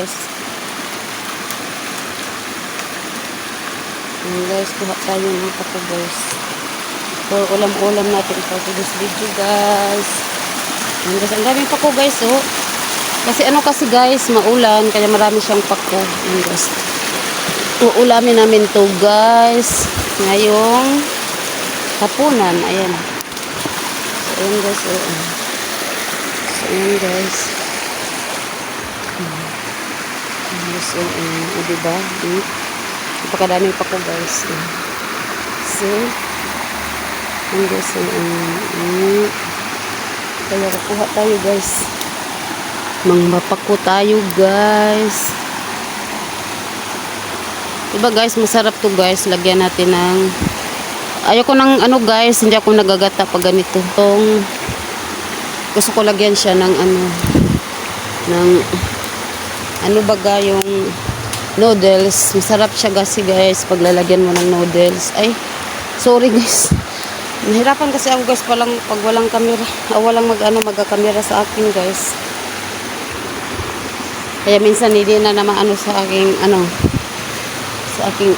guys. Ayan guys, kuha tayo ng pako guys. For ulam-ulam natin for today's video guys. Ayan guys, ang daming pako guys oh. Kasi ano kasi guys, maulan, kaya marami siyang pako. Ayan guys. Uulamin namin to guys. Ngayong hapunan. Ayan. So, ayan guys. Oh. So, ayan guys. Hmm. Guys. Oh, ayan. Oh, diba? Hmm. Napakadaming pako guys. So, ayan guys. Ayan. Hmm. Kaya kukuha tayo guys. Mangmapako tayo guys. Diba guys, masarap to guys. Lagyan natin ng... Ayoko ng ano guys, hindi ako nagagata pag ganito. Tong... Gusto ko lagyan siya ng ano... Ng... Ano baga yung noodles. Masarap siya kasi guys pag lalagyan mo ng noodles. Ay, sorry guys. Nahirapan kasi ako guys palang pag walang camera. Ah, walang mag ano magka-camera sa akin guys. Kaya minsan hindi na naman ano sa aking ano sa aking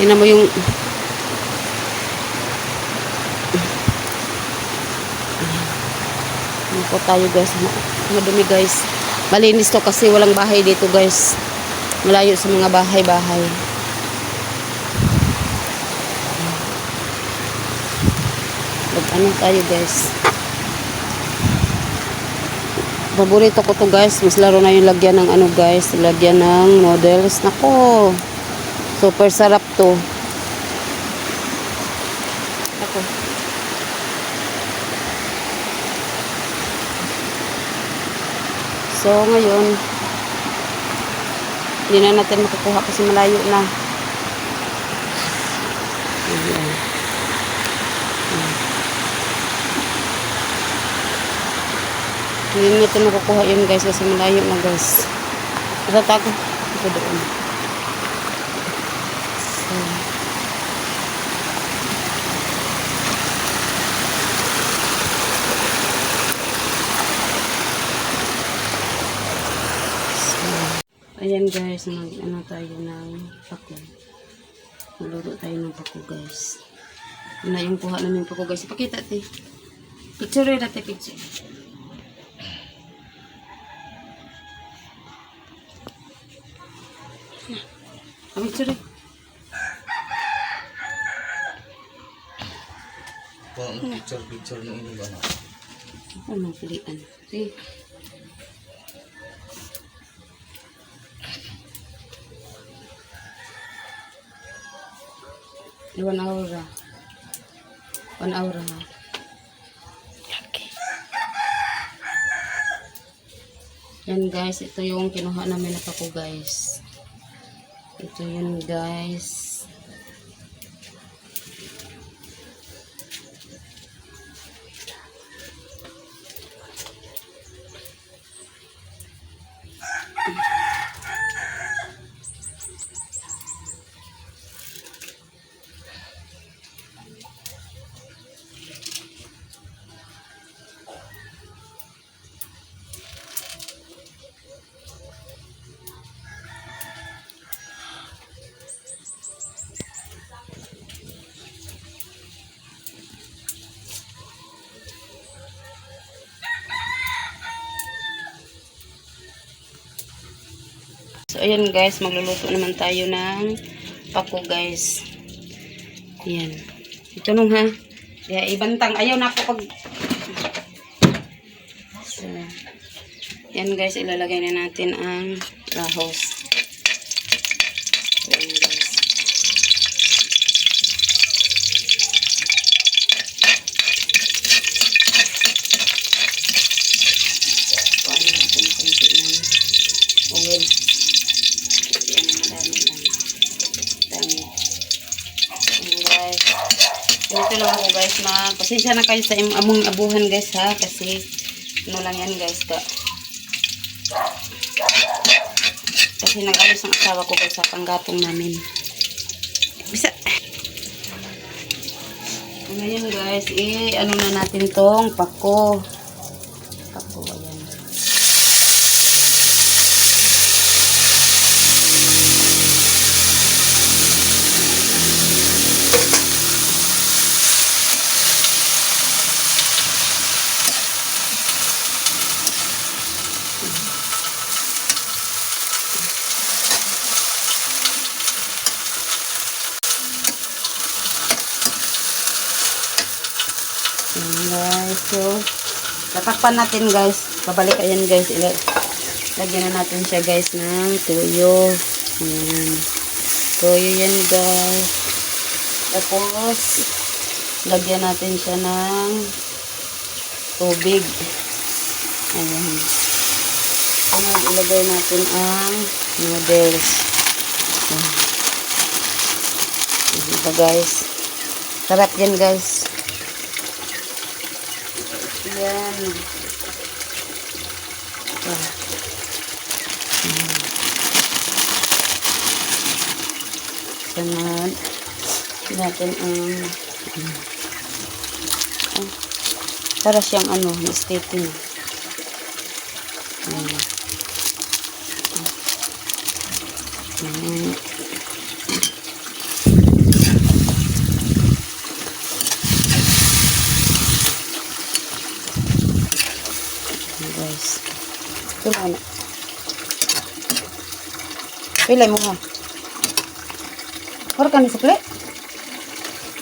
yun mo yung ano po tayo guys Ma- madumi guys malinis to kasi walang bahay dito guys. Malayo sa mga bahay-bahay. Mag ano tayo guys? Paborito ko to guys. Mas laro na yung lagyan ng ano guys. Lagyan ng noodles. Nako! Super sarap to. Ako so ngayon hindi na natin makukuha kasi malayo na Ayan. Hindi natin makukuha yun guys kasi malayo na guys. Natatago. Ito doon. Ayan guys, mag ano tayo ng pako. Magluro tayo ng pako guys. Yun na yung kuha namin pako guys. Ipakita te. Picture rin natin picture. Kami tsuri. Kung ang picture-picture mo ini ba? Ano mang pilian? One hour ra. One hour ha. Okay. Yan guys, ito yung kinuha namin na pako guys. Ito yun guys. So, ayan guys, magluluto naman tayo ng pako guys. Ayan. Ito nung ha. Kaya ibantang. Ayaw na ako pag... So, ayan guys, ilalagay na natin ang lahos. So, ayan guys. Kuha natin konti ng oil. Yan, madami lang. Dami. Ayan, guys. Ganito lang ako guys na pasensya na kayo sa among abuhan guys ha kasi ano lang yan guys ka. Kasi nag-alis ang asawa ko guys sa panggatong namin. Bisa. Ngayon guys, eh ano na natin tong pako. Guys. So, tatakpan natin guys. Babalik ayan guys. Lagyan na natin siya guys ng tuyo. Ayan. Tuyo yan guys. Tapos, lagyan natin siya ng tubig. Ayan. Sunod, ilagay natin ang noodles. Ayan. Diba guys? Sarap yan guys. Yan. Ah. Mm. Sunod. Natin ang ah, para siyang ano. Ayan. Ayan. Ayan, guys. Ito na. Pilay mo ha. Para ka ni sukli?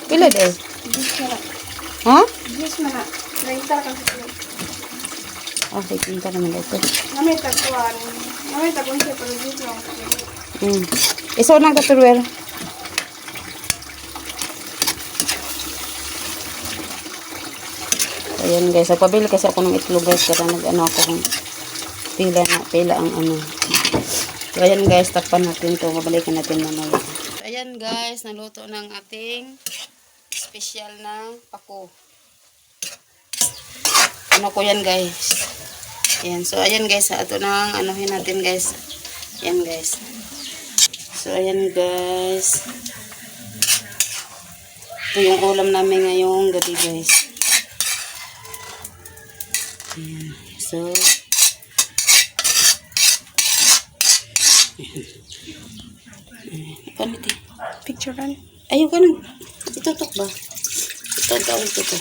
Pilay mana? Ha? Jus mana? Rentar kan sih. Ah, sige, pinta naman ito. Namanya tak kuan. Namanya tak kunci perlu jus lang. Hmm. Iso nang Ayan guys, so pabili kasi ako ng itlog guys kaya nag-ano ako kung pila na, pila ang ano. So ayan guys, takpan natin to, babalikan natin mamaya. So, ayan guys, naluto ng ating special na pako. Ano ko yan guys. Ayan, so ayan guys, ito nang anuhin natin guys. Ayan guys. So, ayan guys. Ito yung ulam namin ngayong gabi guys. Ayan. So, Ayan. Ito? Picture kan? Ayaw ka nang. Itutok ba? Ito, ito, ito, ito.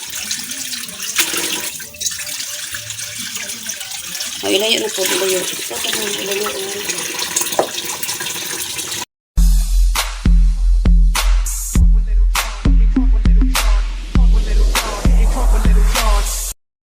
Oh, ilayo na po, ilayo. Ito, ito, ilayo. ilayo.